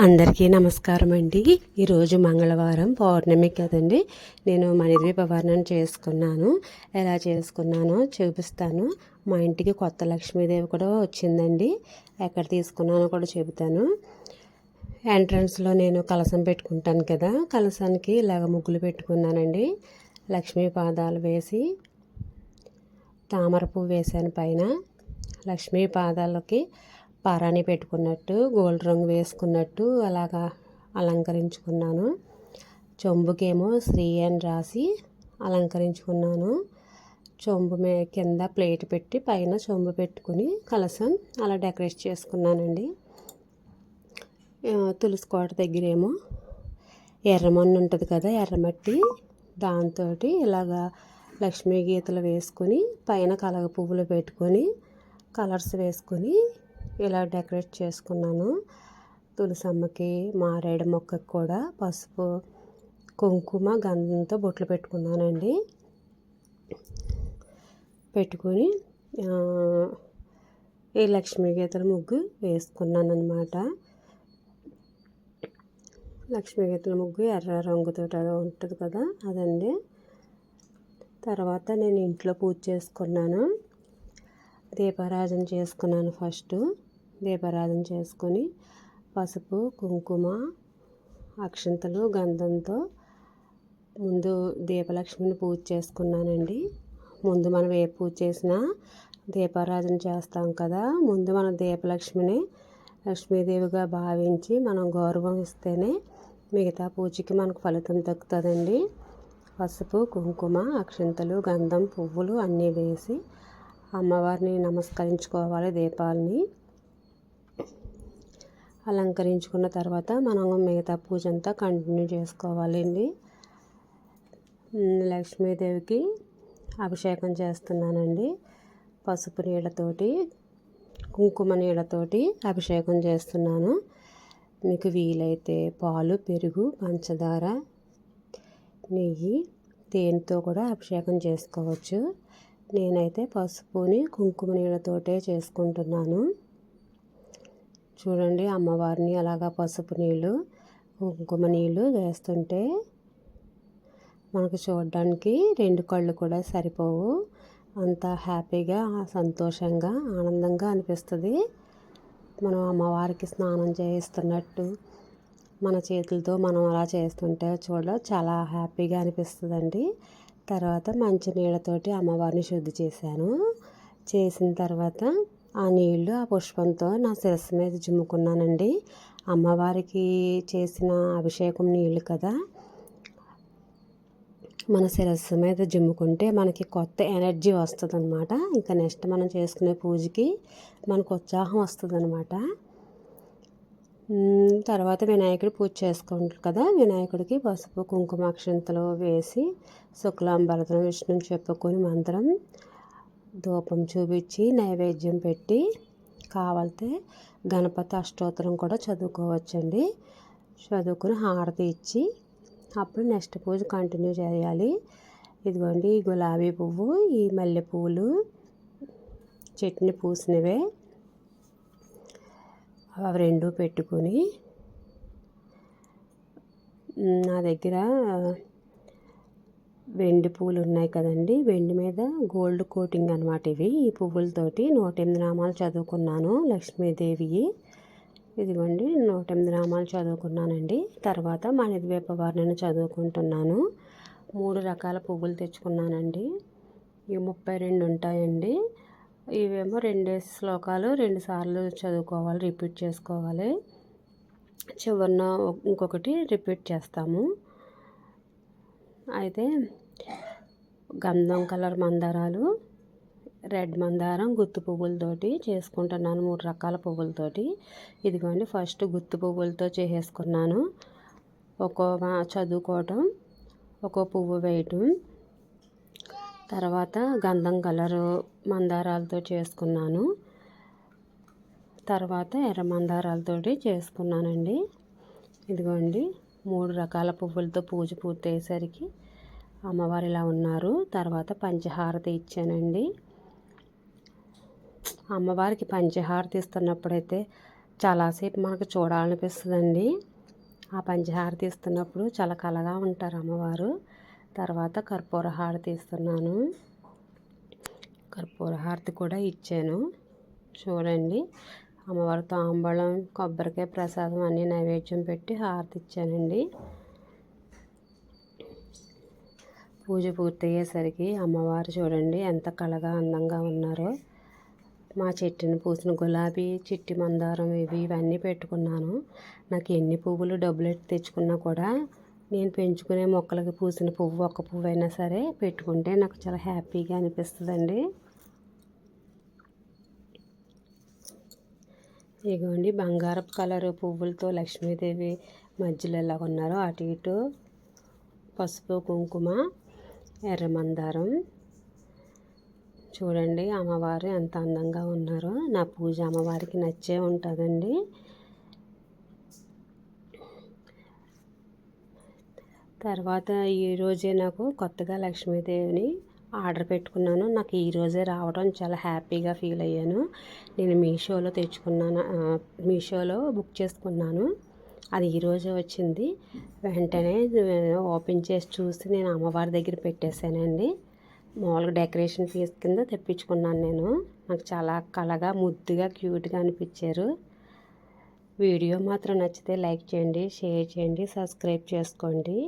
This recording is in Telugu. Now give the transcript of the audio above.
అందరికీ నమస్కారం అండి ఈరోజు మంగళవారం పౌర్ణమి కదండి. నేను మణిద్వీప వర్ణం చేసుకున్నాను. ఎలా చేసుకున్నానో చూపిస్తాను. మా ఇంటికి కొత్త లక్ష్మీదేవి కూడా వచ్చిందండి. ఎక్కడ తీసుకున్నానో కూడా చెబుతాను. ఎంట్రన్స్లో నేను కలసం పెట్టుకుంటాను కదా. కలసానికి ఇలాగ ముగ్గులు పెట్టుకున్నానండి. లక్ష్మీ పాదాలు వేసి తామర పువ్వు వేసాను పైన. లక్ష్మీ పాదాలకి పారాణి పెట్టుకున్నట్టు గోల్డ్ రంగు వేసుకున్నట్టు అలాగా అలంకరించుకున్నాను. చెంబుకేమో శ్రీ అని రాసి అలంకరించుకున్నాను. చెంబు మే కింద ప్లేట్ పెట్టి పైన చెంబు పెట్టుకుని కలసం అలా డెకరేట్ చేసుకున్నానండి. తులసి కోట దగ్గరేమో ఎర్రమన్ను ఉంటుంది కదా ఎర్రమట్టి దాంతో ఇలాగా లక్ష్మీ గీతలు వేసుకొని పైన కలగ పువ్వులు పెట్టుకొని కలర్స్ వేసుకొని ఇలా డెకరేట్ చేసుకున్నాను. తులసమ్మకి మారేడు మొక్కకి కూడా పసుపు కుంకుమ గంధంతో బొట్లు పెట్టుకున్నానండి. పెట్టుకొని ఈ లక్ష్మీ గీతల ముగ్గు వేసుకున్నాను అనమాట లక్ష్మీ గీతల ముగ్గు ఎర్ర రంగుతో ఉంటుంది కదా అదండి. తర్వాత నేను ఇంట్లో పూజ చేసుకున్నాను. దీపారాధన చేసుకున్నాను ఫస్ట్. దీపారాధన చేసుకొని పసుపు కుంకుమ అక్షంతలు గంధంతో ముందు దీపలక్ష్మిని పూజ చేసుకున్నానండి. ముందు మనం ఏ పూజ చేసినా దీపారాధన చేస్తాం కదా ముందు మన దీపలక్ష్మిని లక్ష్మీదేవిగా భావించి మనం గౌరవం ఇస్తేనే మిగతా పూజకి మనకు ఫలితం దక్కుతుందండి. పసుపు కుంకుమ అక్షంతలు గంధం పువ్వులు అన్నీ వేసి అమ్మవారిని నమస్కరించుకోవాలి దీపాలని. అలంకరించుకున్న తర్వాత మనం మిగతా పూజ అంతా కంటిన్యూ చేసుకోవాలండి. లక్ష్మీదేవికి అభిషేకం చేస్తున్నానండి. పసుపు నీళ్ళతోటి కుంకుమ నీళ్ళతోటి అభిషేకం చేస్తున్నాను. మీకు వీలైతే పాలు పెరుగు పంచదార నెయ్యి తేనెతో కూడా అభిషేకం చేసుకోవచ్చు. నేనైతే పసుపుని కుంకుమ నీళ్ళతోటే చేసుకుంటున్నాను. చూడండి అమ్మవారిని అలాగా పసుపు నీళ్ళు కుంకుమ నీళ్ళు వేస్తుంటే మనకు చూడడానికి రెండు కళ్ళు కూడా సరిపోవు. అంత హ్యాపీగా సంతోషంగా ఆనందంగా అనిపిస్తుంది. మనం అమ్మవారికి స్నానం చేయిస్తున్నట్టు మన చేతులతో మనం అలా చేస్తుంటే చూడ చాలా హ్యాపీగా అనిపిస్తుందండి. తర్వాత మంచి నీళ్ళతోటి అమ్మవారిని శుద్ధి చేశాను. చేసిన తర్వాత ఆ నీళ్ళు ఆ పుష్పంతో నా శిరస్సు మీద జిమ్ముకున్నానండి అమ్మవారికి చేసిన అభిషేకం నీళ్ళు కదా. మన శిరస్సు మీద జిమ్ముకుంటే మనకి కొత్త ఎనర్జీ వస్తుంది అనమాట ఇంకా నెక్స్ట్ మనం చేసుకునే పూజకి మనకు ఉత్సాహం వస్తుంది అనమాట తర్వాత వినాయకుడి పూజ చేసుకుంటారు కదా. వినాయకుడికి పసుపు కుంకుమ అక్షంతలు వేసి శుక్లాంబరదం విష్ణు చెప్పుకొని మంత్రం ధూపం చూపించి నైవేద్యం పెట్టి కావాలితే గణపతి అష్టోత్తరం కూడా చదువుకోవచ్చండి. చదువుకుని హారతి ఇచ్చి అప్పుడు నెక్స్ట్ పూజ కంటిన్యూ చేయాలి. ఇదిగోండి ఈ గులాబీ పువ్వు ఈ మల్లె పువ్వులు చట్నీ పూసినవే. అవి రెండు పెట్టుకొని నా దగ్గర వెండి పూలు ఉన్నాయి కదండి. వెండి మీద గోల్డ్ కోటింగ్ అనమాట ఇవి. ఈ పువ్వులతోటి నూట ఎనిమిది నామాలు చదువుకున్నాను లక్ష్మీదేవి ఇదిగోండి నూట ఎనిమిది నామాలు చదువుకున్నానండి. తర్వాత మణిద్వీప వర్ణన చదువుకుంటున్నాను. మూడు రకాల పువ్వులు తెచ్చుకున్నానండి. ఇవి ముప్పై రెండు ఉంటాయండి. ఇవేమో రెండే శ్లోకాలు రెండు సార్లు చదువుకోవాలి రిపీట్ చేసుకోవాలి. చివరిన ఇంకొకటి రిపీట్ చేస్తాము. అయితే గంధం కలర్ మందారాలు రెడ్ మందారం గుత్తు పువ్వులతోటి చేసుకుంటున్నాను మూడు రకాల పువ్వులతోటి. ఇదిగోండి ఫస్ట్ గుత్తు పువ్వులతో చేసేసుకున్నాను. ఒక్కో చదువుకోవటం ఒక్కో పువ్వు వేయటం తర్వాత గంధం కలరు మందారాలతో చేసుకున్నాను. తర్వాత ఎర్ర మందారాలతోటి చేసుకున్నానండి. ఇదిగోండి మూడు రకాల పువ్వులతో పూజ పూర్తయ్యేసరికి అమ్మవారు ఇలా ఉన్నారు. తర్వాత పంచహారతి ఇచ్చానండి. అమ్మవారికి పంచహారతి ఇస్తున్నప్పుడైతే చాలాసేపు మనకు చూడాలనిపిస్తుందండి. ఆ పంచహారతి ఇస్తున్నప్పుడు చాలా కలగా ఉంటారు అమ్మవారు. తర్వాత కర్పూర హారతి ఇస్తున్నాను. కర్పూర హారతి కూడా ఇచ్చాను. చూడండి. అమ్మవారి తాంబళం కొబ్బరికాయ ప్రసాదం అన్నీ నైవేద్యం పెట్టి హారతి ఇచ్చానండి. పూజ పూర్తయ్యేసరికి అమ్మవారు చూడండి ఎంత కళగా అందంగా ఉన్నారో. మా చెట్టుని పూసిన గులాబీ చిట్టి మందారం ఇవి ఇవన్నీ పెట్టుకున్నాను. నాకు ఎన్ని పువ్వులు డబ్బులు ఎట్టి తెచ్చుకున్నా కూడా నేను పెంచుకునే మొక్కలకి పూసిన పువ్వు ఒక్క పువ్వు అయినా సరే పెట్టుకుంటే నాకు చాలా హ్యాపీగా అనిపిస్తుందండి. ఇగోండి బంగారపు కలర్ పువ్వులతో లక్ష్మీదేవి మధ్యలో ఎలా ఉన్నారో అటు ఇటు. పసుపు కుంకుమ ఎర్ర మందారం. చూడండి అమ్మవారు ఎంత అందంగా ఉన్నారో. నా పూజ అమ్మవారికి నచ్చే ఉంటుందండి. తర్వాత ఈరోజే నాకు కొత్తగా లక్ష్మీదేవిని ఆర్డర్ పెట్టుకున్నాను. నాకు ఈరోజే రావడం చాలా హ్యాపీగా ఫీల్ అయ్యాను. నేను మీషోలో తెచ్చుకున్నాను మీషోలో బుక్ చేసుకున్నాను. అది ఈరోజే వచ్చింది. వెంటనే ఓపెన్ చేసి చూసి నేను అమ్మవారి దగ్గర పెట్టేశానండి. మామూలుగా డెకరేషన్ పీస్ కింద తెప్పించుకున్నాను నేను. నాకు చాలా కళగా ముద్దుగా క్యూట్గా అనిపించారు. వీడియో మాత్రం నచ్చితే లైక్ చేయండి షేర్ చేయండి సబ్స్క్రైబ్ చేసుకోండి.